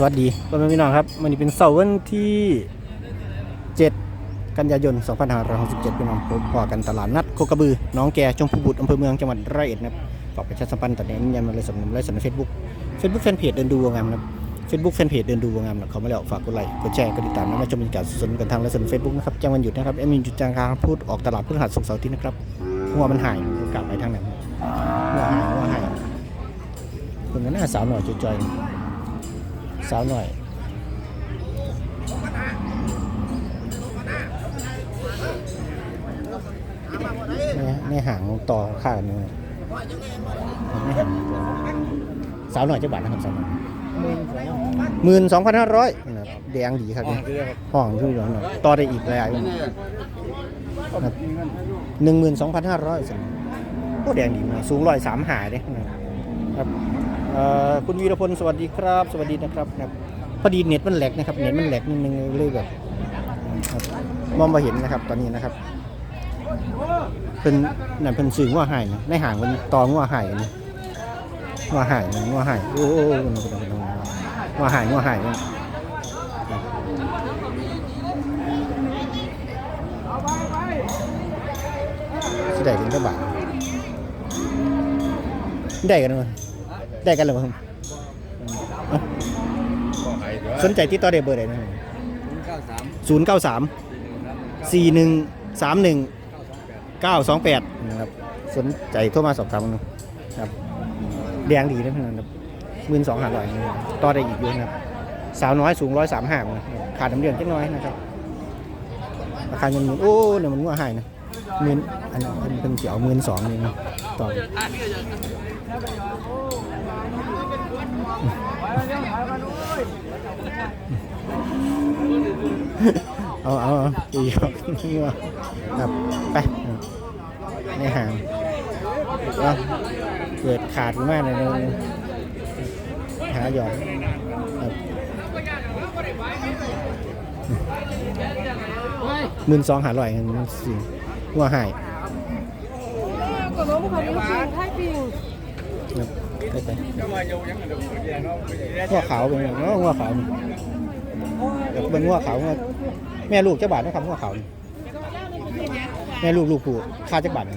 สวัสดีพ่อแม่พี่น้องครับวันนี้เป็นเสาร์วันที่ 7 กันยายน 2567พี่น้องพบพอกันตลาดนัดโคกระบือน้องแกชมพูบุตรอำเภอเมืองจังหวัดร้อยเอ็ดนะครับฝากประชาสัมพันธ์ตัดเน้นยันมาเลยสำนักเลยสำนักเฟซบุ๊กเฟซบุ๊กแฟนเพจเดินดูวงงามนะครับเฟซบุ๊กแฟนเพจเดินดูวงงามนะเขามาแล้วฝากกดไลค์กดแชร์กดติดตามแล้วมาชมบรรยากาศสดๆกันทางไลฟ์สดเฟซบุ๊กนะครับจังวันหยุดนะครับเอ็มมินจุดจางคารพูดออกตลาดพฤหัสศุกร์เสาร์ที่นะครับหัวมันหายกลับไปทางไหนหัวหายหัวหายคนนั้นน้าสาวหน่อยจอยๆ สาวหน่อยในในหางต่อค่ากันเนี่ยในหางสาวหน่อยจะบาทนะครับสาวหน่อยหมื่นสองพันห้าร้อยแดงดีครับเนี่ยห้องที่เหลือหน่อยต่อได้อีกหลายหนึ่งหมื่นสองพันห้าร้อยสโอ้แดงดีมากสูงร้อยสามหาเด้นะครับเอ่อ คุณวีรพลสวัสดีครับ สวัสดีนะครับครับพอดีเน็ตมันแหลกนะครับเน็ตมันแหลกนิดนึงเลยแบบมองมาเห็นนะครับตอนนี้นะครับเป็นนั่นเป็นสื่อว่าหายนะในห่างมันตองว่าหายนะว่าหายว่าหายโอ้โอ้โอ้มัว่าหายว่าหายนะสิได้กันก็บาทได้กันมั้ย ได้กันหรือเปล่าเอ้าสนใจที่ต่อเดเบอร์ใดนะศูนย์เก้าสามสี่หนึ่งสามหนึ่ง928นะครับสนใจโทรมาสอบถามกันนะครับแดงดีนะพี่น้องครับหมื่นสองหาร้อยต่อได้อีกเยอะนะครับสาวน้อยสูงร้อยสามห้าขาดน้ำเดือนเล็กน้อยนะครับราคาเงินหมื่นโอ้เนี่ยมันว่าหายนะ หมื่นอันเป็นเป็นเกี่ยวหมื่นสองนี่ต่อเอาเอาเอาอีกครับครับไปในห่างเอาเกิดขาดมากเลยนะหาหยอดครับหมื่นสองหาร่อยกันสิ หัวหายก็น้องคนนี้ปิงไทยปิงครับไปไปหัวขาวเป็นไงเนาะหัวขาวนี่เดี๋ยวเป็นหัวขาวหัวแม่ลูกเจ้าบาทนะครับหัวขาวนี่แม่ลูกลูกผู้ค่าเจ้าบาทนี่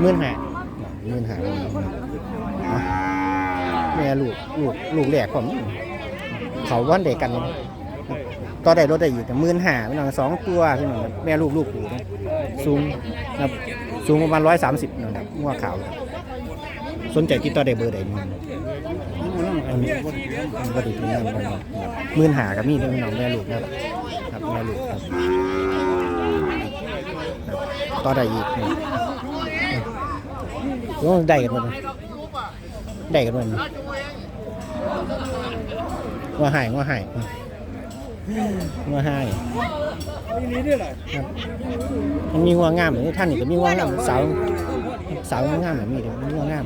หมื่นห้าหมื่นห้าเอาแม่ลูกลูกลูกแหลกผมเขาวันเด็กกันต่อได้รถได้อยู่แต่หมื่นห้าพี่น้องสองตัวพี่น้องครับแม่ลูกลูกผู้นะ สูงนะครับสูงประมาณร้อยสามสิบนะครับหัวขาวครับสนใจติดต่อได้เบอร์ใดนี่อันนี้อันก็ดีเป็นนั่นไปหมื่นหากับมีดพี่น้องแม่ลูกนะครับครับแม่ลูกครับต่อได้อีกนี่โอ้ได้กันหมดได้กันหมดว่าหายว่าหายว่าหาย มันมีหัวงามเลยท่านนี่ก็มีหัวงามสาวสาวงามแบบนี้เลยมีหัวงาม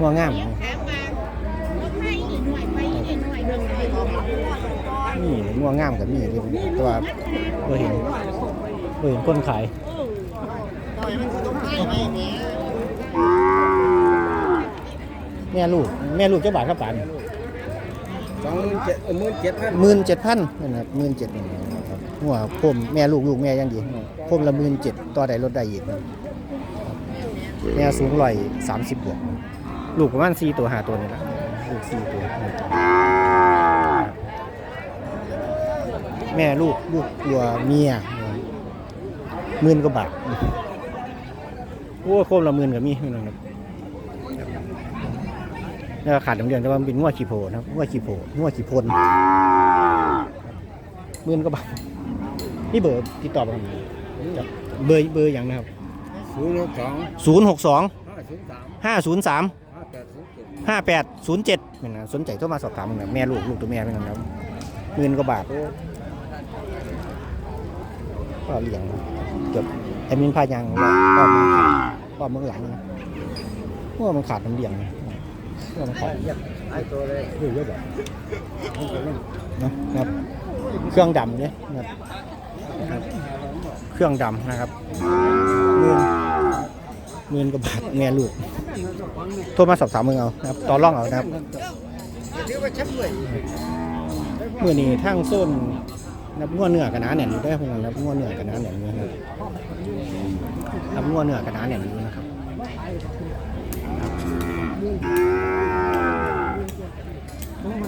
หัวงามนี่หัวงามกับมีเลยแต่ว่าเราเห็นเราเห็นคนขายแม่ลูกแม่ลูกเจ้าบาทครับป่านสองหมื่นเจ็ดหมื่นเจ็ดพันหมื่นเจ็ดพันนะครับหมื่นเจ็ดครับ หัวพมแม่ลูกลูกแม่ยังดีพมละหมื่นเจ็ดต่อได้ลดได้อีกนะครับแม่สูงร้อยสามสิบบวก ลูกประมาณสี่ตัวหาตัวนี่แหละลูกสี่ตัว แม่ลูกลูกตัวเมียหมื่นกว่าบาทโอ้โคมละหมื่นกับมีพี่น้องครับแล้วก็ขาดน้ำเดือนแต่ว่ามันเป็นงวดขี้โพนะครับงวดขี้โพงวดขี้พนหมื่นกว่าบาท นี่เบอร์ติดต่อไปทางไหนเบอร์เบอร์อย่างนะครับศูนย์หกสองศูนย์หกสองห้าศูนย์สามห้าศูนย์สามห้าแปดศูนย์เจ็ดห้าแปดศูนย์เจ็ดนะสนใจโทรมาสอบถามนะแม่ลูกลูกตัวแม่เป็นไงครับหมื่นกว่าบาทก็เลี้ยงเกือบแอดมินพายังก็มือขาดก็มือหลังนะว่ามันขาดน้ำเลี้ยงนะว่ามันขาดไอ้ตัวเลยเยอะเยอะแบบนะครับเครื่องดำเนี่ยนะครับครับ เครื่องดำนะครับหมื่นหมื่นกว่าบาทแม่ลูกโทรมาสอบถามมึงเอานะครับต่อร่องเอานะครับเมื่อนี้ทางโซนนับงัวเนื้อกันนาแน่นอยู่ได้พวกนั้นนับงัวเนื้อกันนาแน่นอยู่นะครับนับงัวเนื้อกันนาแน่นอยู่นะครับ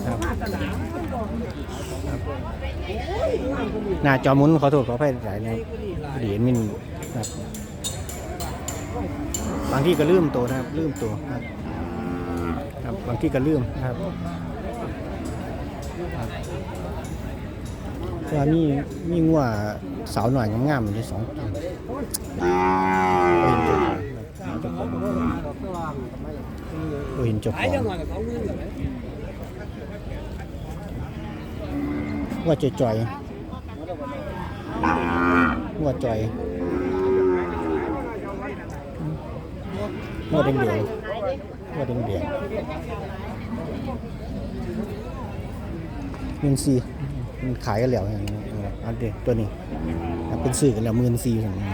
ครับหน้าจอหมุนขอโทษขออภัยหลายในพอดียญมินครับบางที่ก็ลืมตัวนะครับลืมตัวครับครับบางที่ก็ลืมนะครับว่ามีมีงัวสาวหน่อยงามๆอยู่ในสองตัวเห็นเจ้าของเห็นจ้า ของว่าจ่อยๆว่าจ่อยว่าเดงเดียวว่าเดงเดียวเงินซีมันขายกันแล้วอย่างนี้อันเด็ตัวนี้เป็นสื่อกันแล้วหมื่นซีอย่างนี้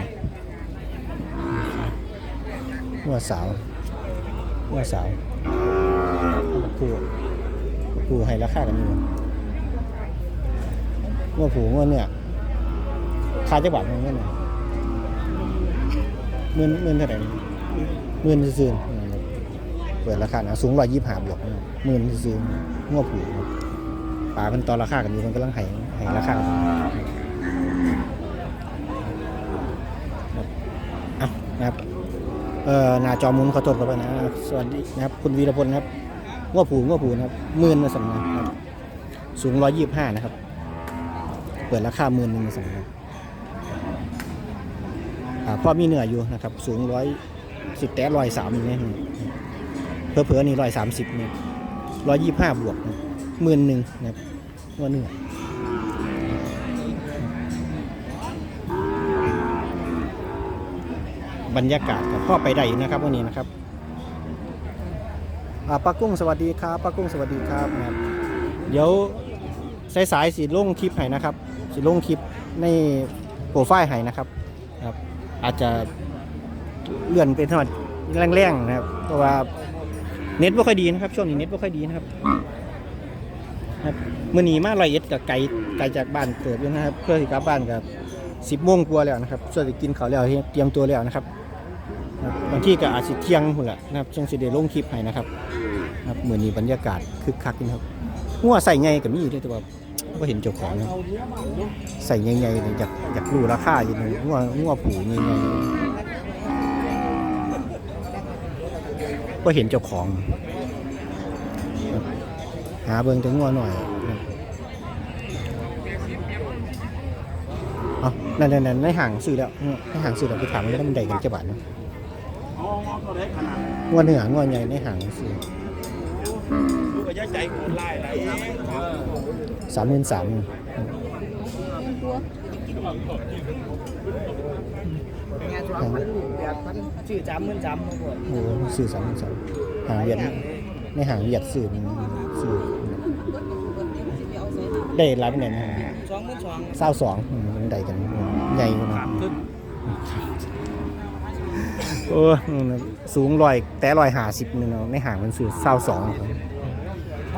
ว่าสาวว่าสาวผู้ผู้ให้ราคากันอยู่ ว่าผูว่าเนี่ยคาจะบาทมันเนี่ยเงินเงินเท่าไหร่เงินซื่อๆเปิดราคานะสูงร้อยยี่สิบห้าบวกหมื่นซื่อๆงัวผูป่ามันต่อราคากันอยู่มันกำลังให้ให้ราคากันอะนะครับเอ่อหน้าจอหมุนขอโทษกันไปนะสวัสดีนะครับ คุณวีรพลนะครับงัวผูงัวผูนะครับหมื่นมาสำนักนะครับ สูงร้อยยี่สิบห้านะครับ เปิดราคาหมื่นหนึ่งมาสำนักอ่าพ่อมีเนื้ออยู่นะครับ สูงร้อยสิบแต่ร้อยสามนี่เพื่อเผื่อๆนี่ร้อยสามสิบนี่ร้อยยี่สิบห้าบวกหมื่นหนึ่งนะครับว่าเนื้อบรรยากาศกับพ่อไปได้นะครับวันนี้นะครับป้ากุ้งสวัสดีครับป้ากุ้งสวัสดีครับนะเดี๋ยวสายๆสีลงคลิปให้นะครับ สีลงคลิปในโปรไฟล์ให้นะครับครับ อาจจะเลื่อนเป็นธรรมดแรงๆนะครับ เพราะว่าเน็ตไม่ค่อยดีนะครับ ช่วงนี้เน็ตไม่ค่อยดีนะครับครับมื่อนี้มาลอยเอ็ดกับไกลไกลจากบ้านเกิดอยู่นะครับ เพื่อที่กลับบ้านกับสิบโมงกว่าแล้วนะครับส่วนที่กินข้าวแล้วเตรียมตัวแล้วนะครับบางที่ก็อาจจะเที่ยงหุ่นละนะครับช่วงสิเดลงคลิปให้นะครับครับมื่อนี้บรรยากาศคึกคักนะครับหัวใส่ไงกับมีอยู่ด้วยแต่ว่า ก็เห็นเจ้าของนะใส่ไงไงเนี่ยอยากอยากรู้ราคาอยู่เลยหัวหัวผูไงไงก็เห็นเจ้าของ หาเบิ่งแต่งัวหน่อยนะเอานั่นนั่นนั่นในห่างซื้อแล้วในห่างซื้อแล้วไปถามว่ามันได้กันจะบาทนะงัวเหนืองัวใหญ่ในห่างซื้อ สามหมื่นสามชื่อจำเหมือนจำทั้งหมดโอ้ซื้อสามหมื่นสามหางเวียดในหางเวียดซื้อซื้อได้ร้านเป็นไงนะสองหมื่นสองเศร้าสองมันได้กันใหญ่กว่านะขึ้น โอ้สูงร้อยแต่ร้อยหาสิบนี่เนาะในห่างมันสื่อเศร้าสอง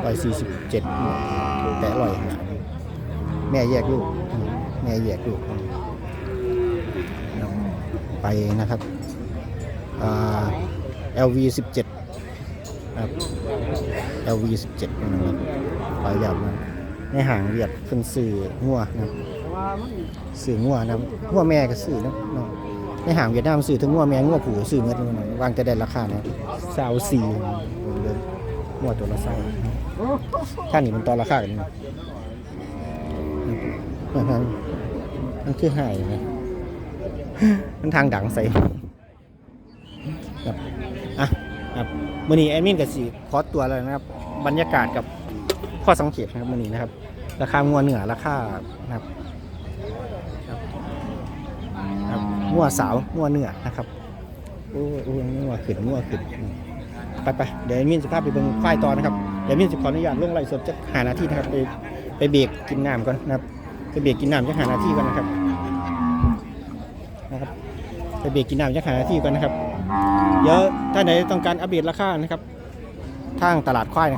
ร้อยสี่สิบเจ็ดแต่ร้อยหาแม่แยกลูกแม่แยกลูกไปนะครับอ่า LV สิบเจ็ดครับ LV สิบเจ็ดนะครับไปแบบนั้นในห่างเวียดเพิ่นสื่องัวนะสื่องัวนะครับงัวแม่ก็สื่อนะเนาะ ในห่างเวียดนามซื้อถึงงัวแมงงัวผูซื้อเมื่อนี้วางจะได้ราคาเนี่ยสาวสี่เดินงัวตัวละสาวท่านนี่มันต่อราคากันนี่มันมันมันคือหายไหมมันทางดังใส่ครับอะครับมื่อนี้แอดมินกับสีคอสตัวแล้วนะครับ บรรยากาศกับข้อสังเกตนะครับมื่อนี้นะครับ ราคางัวเหนือราคานะครับ ครับ งัวสาวงัวเนื้อนะครับโอ้โอ้ยงัวขึ้นงัวขึ้นไปไปเดี๋ยวมินสภาพไปเบิ่งควายต่อนะครับเดี๋ยวมินสิขออนุญาตลงไลฟ์สดจะหานาทีนะครับไปไปเบรกกินน้ำก่อนนะครับไปเบรกกินน้ำจะหานาทีก่อนนะครับนะครับไปเบรกกินน้ำจะหานาทีก่อนนะครับเดี๋ยวถ้าไหนต้องการอัปเดตราคานะครับทางตลาดควายนะครับ